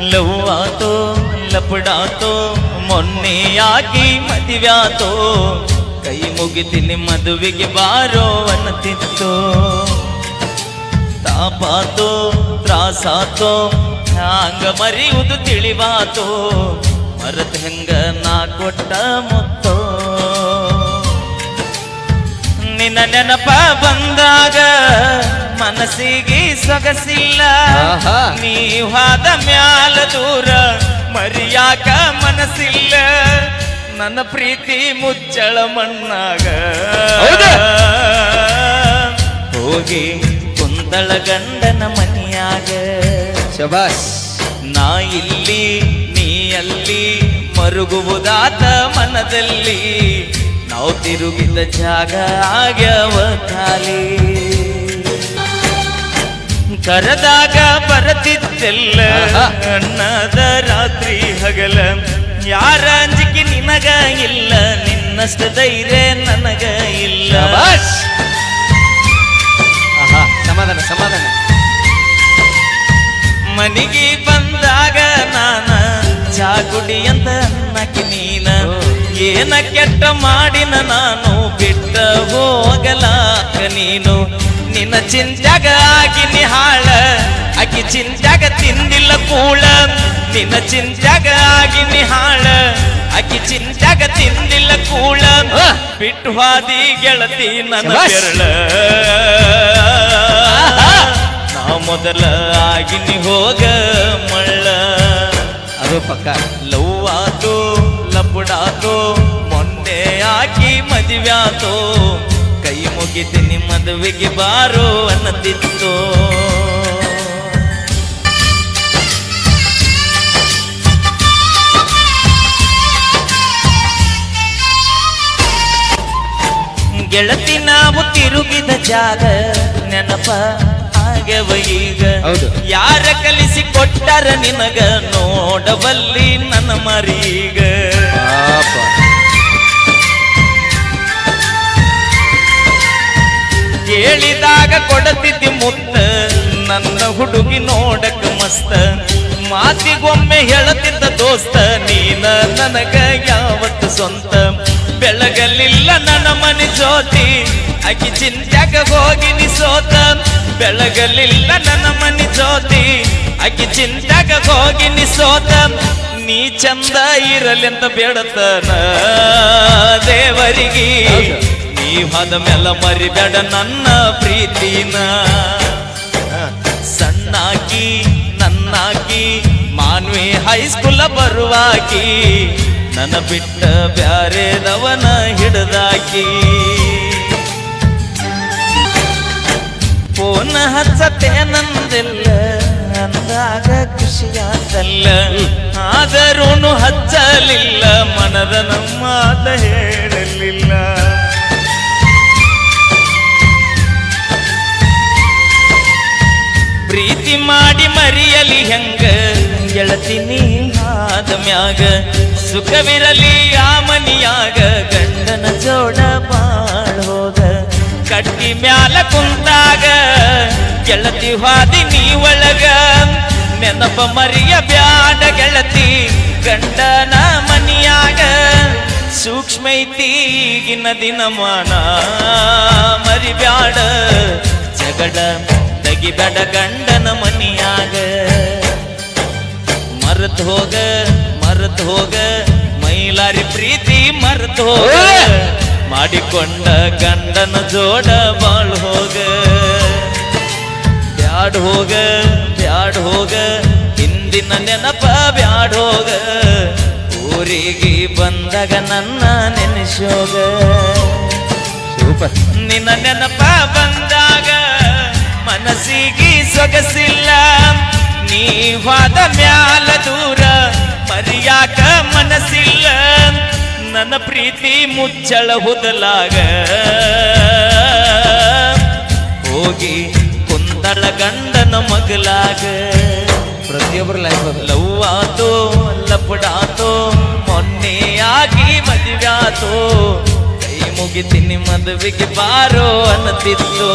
ಲವ್ವಾತೋ, ಲಪಡಾತೋ, ಮೊನ್ನೆಯಾಗಿ ಮದುವ್ಯಾತೋ, ಕೈ ಮುಗಿತೀನಿ ಮದುವೆಗೆ ಬಾರೋ ಅನ್ನತಿತ್ತು. ತಾಪಾತೋ, ತ್ರಾಸಾತೋ, ಹ್ಯಾಂಗ ಮರಿಯುವುದು ತಿಳಿವಾತೋ, ಮರತ್ ಹೆಂಗ ನಾ ಕೊಟ್ಟ ಮುತ್ತೋ. ನಿನ್ನ ನೆನಪ ಬಂದಾಗ ಮನಸ್ಸಿಗೆ ಸೊಗಸಿಲ್ಲ. ನೀವು ನೀವಾದ ಮ್ಯಾಲ ದೂರ ಮರಿಯಾಕ ಮನಸ್ಸಿಲ್ಲ. ನನ್ನ ಪ್ರೀತಿ ಮುಚ್ಚಳ ಮಣ್ಣಾಗ? ಹೋಗಿ ಕುಂದಳ ಗಂಡನ ಮನಿಯಾಗ. ಶಬಾಸ್ ನಾ ಇಲ್ಲಿ ನೀ ಅಲ್ಲಿ ಮರುಗುವುದಾತ ಮನದಲ್ಲಿ ನಾವು ತಿರುಗಿದ ಜಾಗ ಆಗ್ಯವ ಖಾಲಿ. ಕರೆದಾಗ ಬರತಿತ್ತೆಲ್ಲ ಅನ್ನದ ಅಣ್ಣದ ರಾತ್ರಿ ಹಗಲ. ಯಾರ ಅಂಜಿಕೆ ನಿನಗ ಇಲ್ಲ ನಿನ್ನಷ್ಟ ಧೈರ್ಯ ನನಗ ಇಲ್ಲ. ಸಮಾಧಾನ ಸಮಾಧಾನ. ಮನಿಗೆ ಬಂದಾಗ ನಾನ ಜಾಗುಡಿ ಅಂತ ಅನ್ನಕ್ಕೆ ನೀನ. ಏನ ಕೆಟ್ಟ ಮಾಡಿನ ನಾನು ಬಿಟ್ಟ ಹೋಗಲಾಕ ನೀನು ನಿನ್ನ ಚಿಂತ್ಯಾಗ ಆಗಿನಿ ಹಾಳ ಅಕ್ಕಿ ಚಿಂತ್ಯಾಗ ತಿಂದಿಲ್ಲ ಕೂಳ. ನಿನ್ನ ಚಿಂತ್ಯಾಗ ಆಗಿ ಹಾಳ ಅಕ್ಕಿ ಚಿಂತ್ಯಾಗ ತಿಂದಿಲ್ಲ ಕೂಳ. ಬಿಟ್ಟು ಹಾದಿ ಗೆಳತಿ ನನ್ನ. ಬೆರಳ. ನಾ ಮೊದಲ ಆಗಿನಿ ಹೋಗ ಮಳ್ಳ. ಅದು ಪಕ್ಕ. ಲವ್ವಾತು ಲಪುಡಾತು ಮೊನ್ನೆ ಆಕಿ ಮದುವೆ ಕೈ ಮುಗಿತೀನಿ ಮದುವೆಗೆ ಬಾರೋ ಅನ್ನತಿತ್ತು? ಗೆಳತಿ ನಾವು ತಿರುಗಿದ ಜಾಗ ನೆನಪ ಈಗ. ಯಾರ ಕಲಿಸಿ ಕೊಟ್ಟಾರ ನಿನಗ ನೋಡಬಲ್ಲಿ ನನ್ನ ಮರೀಗ. ನೋಡಕ ಮಸ್ತ. ಮಾತಿಗೊಮ್ಮೆ ಹೇಳತಿದ್ದ ದೋಸ್ತ, ನೀನ ನನಗ ಯಾವತ್ತು ಸ್ವಂತ. ಬೆಳಗಲಿಲ್ಲ ನನ್ನ ಮನೆ ಜ್ಯೋತಿ ಅಕ್ಕಿ ಚಿಂತ್ಯಾಗ ಹೋಗಿ ನೀ ಸೋತ ಬೆಳಗಲಿಲ್ಲ ನನ್ನ ಮನೆ ಜ್ಯೋತಿ ಅಕ್ಕಿ ಚಿಂತ್ಯಾಗ ಹೋಗಿ ನೀ ಸೋತ ನೀ ಚಂದ ಇರಲೆಂತ ಬೇಡತನ ದೇವರಿಗೆ. ನೀವಾದ ಮೇಲ ಮರಿಬೇಡ ನನ್ನ ಪ್ರೀತಿನ. ಹೈಸ್ಕೂಲ ಬರುವಾಕಿ, ನನ್ನ ಬಿಟ್ಟ ಬ್ಯಾರೆದವನ ಹಿಡ್ದಾಕಿ. ಫೋನ್ ಹಚ್ಚತೇನಂದಿಲ್ಲ ಅಂದಾಗ ಖುಷಿಯಾದಲ್ಲ ಆದರೂನು ಹಚ್ಚಲಿಲ್ಲ, ಮನದ ನಮ್ಮ ಹೇಳಲಿಲ್ಲ. ಪ್ರೀತಿ ಮಾಡಿ ಮರಿಯಲಿ ಹೆಂಗ ಗೆಳತೀನಿ ಆದ ಮ್ಯಾಗ, ಸುಖವಿರಲಿ ಆ ಮನಿಯಾಗ, ಗಂಡನ ಜೋಡ ಹೋಗ ಕಟ್ಟಿ ಮ್ಯಾಲ ಕುಂತಾಗ, ಗೆಳತಿ ಹಾದಿ ನೀ ಒಳಗ. ನೆನಪ ಮರಿಯ ಬ್ಯಾಡ ಗೆಳತಿ, ಗಂಡನ ಮನಿಯಾಗ. ಸೂಕ್ಷ್ಮ ಐತಿ ಮಾನ ದಿನಮಾನ ಮರಿಬ್ಯಾಡ. ಜಗಡ ತೆಗಿಬೇಡ ಗಂಡನ ಮರೆತು ಹೋಗ ಮರ್ತು ಹೋಗ ಮೈಲಾರಿ ಪ್ರೀತಿ ಮರ್ತು ಹೋಗ! ಮಾಡಿಕೊಂಡ ಗಂಡನ ಜೋಡ ಬಾಳ್ ಹೋಗ. ಬ್ಯಾಡ್ ಹೋಗ ಬ್ಯಾಡ್ ಹೋಗ ಹಿಂದಿನ ನೆನಪ ಬ್ಯಾಡ್ ಹೋಗ. ಊರಿಗೆ ಬಂದಾಗ ನನ್ನ ನೆನೆಸೋಗ. ನಿನ್ನ ನೆನಪ ಬಂದಾಗ ಮನಸ್ಸಿಗೆ ಸೊಗಸಿಲ್ಲ. ನೀವಾದ ಮ್ಯಾಲ ದೂರ ಮರಿಯಾಕ ಮನಸ್ಸಿಲ್ಲ. ನನ್ನ ಪ್ರೀತಿ ಮುಚ್ಚಳ ಹುದಲಾಗ. ಹೋಗಿ ಕುಂದಳ ಗಂಡನ ಮಗಲಾಗ. ಪ್ರತಿಯೊಬ್ಬರ ಲೈಫ್ ಲವ್ವಾತೋ ಲಪಡಾತೋ ಮೊನ್ನೆ ಆಗಿ ಮದುವ್ಯಾತೋ. ಕೈ ಮುಗಿತೀನಿ ಮದುವೆಗೆ ಬಾರೋ ಅನ್ನತಿತ್ತು.